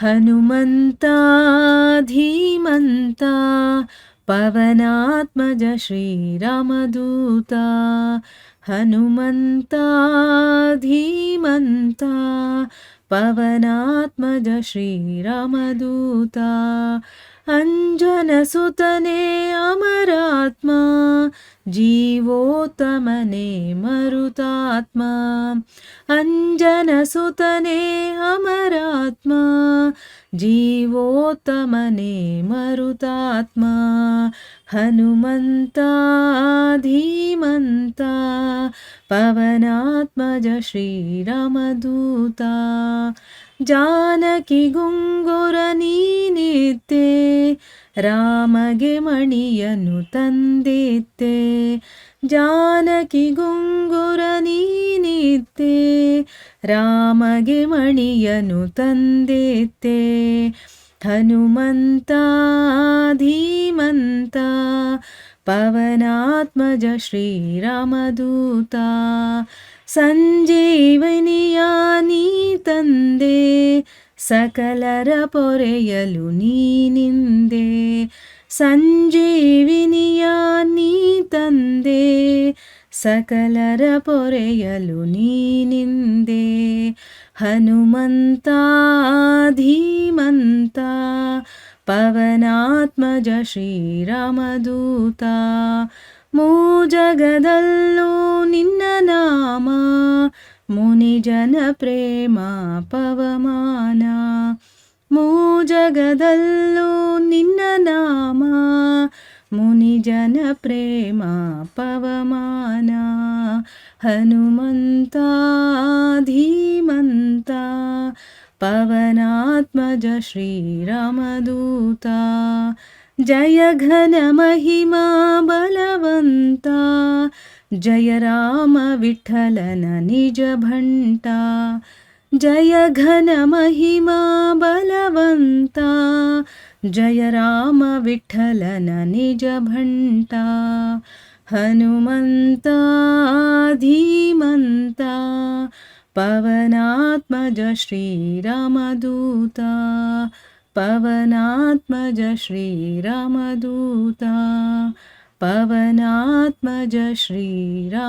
हनुमन्ता धीमन्ता पवनात्मज श्रीरामदूता हनुमन्ता धीमन्ता पवनात्मज श्रीरामदूता अञ्जनसुतने अमरात्मा जीवोत्तमने मरुतात्मा। अञ्जनसुतने अमरात्मा। जीवोत्तमने मरुतात्मा। हनुमन्ता धीमन्ता। पवनात्मज श्रीरामदूता। जानकि गुङ्गुरनीनित्ये ರಾಮಗೆ ಮಣಿಯನು ತಂದಿತ್ತೆ, ಜಾನಕಿ ಗುಂಗುರ ನೀನಿತ್ತೆ, ರಾಮಗೆ ಮಣಿಯನು ತಂದಿತ್ತೆ, ಹನುಮಂತ, ಧೀಮಂತ, ಪವನಾತ್ಮಜ ಶ್ರೀರಾಮದೂತ, ಸಂಜೀವನಿಯ ನೀ ತಂದೆ ಸಕಲರ ಪೊರೆಯಲು ನೀನಿಂದೆ ಸಂಜೀವಿನಿಯ ನೀ ತಂದೆ ಸಕಲರ ಪೊರೆಯಲು ನೀನಿಂದೆ ಹನುಮಂತ ಧೀಮಂತ ಪವನಾತ್ಮಜ ಶ್ರೀರಾಮದೂತ ಮೂ ಜಗದಲ್ಲೂ ನಿನ್ನ ನಾಮ ಮುನಿಜನ ಪ್ರೇಮ ಪವಮಾನ ಮೂ ಜಗದಲ್ಲೂ ನಿನ್ನ ನಾಮ ಮುನಿಜನ ಪ್ರೇಮ ಪವಮಾನ ಹನುಮಂತ ಧೀಮಂತ ಪವನಾತ್ಮಜ ಶ್ರೀರಾಮದೂತ ಜಯ ಘನ ಮಹಿಮಾ ಬಲವಂತ जय राम विठ्ठलन निज भण्टा जय घन महिमा बलवन्ता जय राम विठ्ठलन निज भण्टा हनुमन्ता धीमन्ता पवनात्मज श्रीरामदूता पवनात्मज श्रीरामदूता। पवनात्मज श्रीरामधूता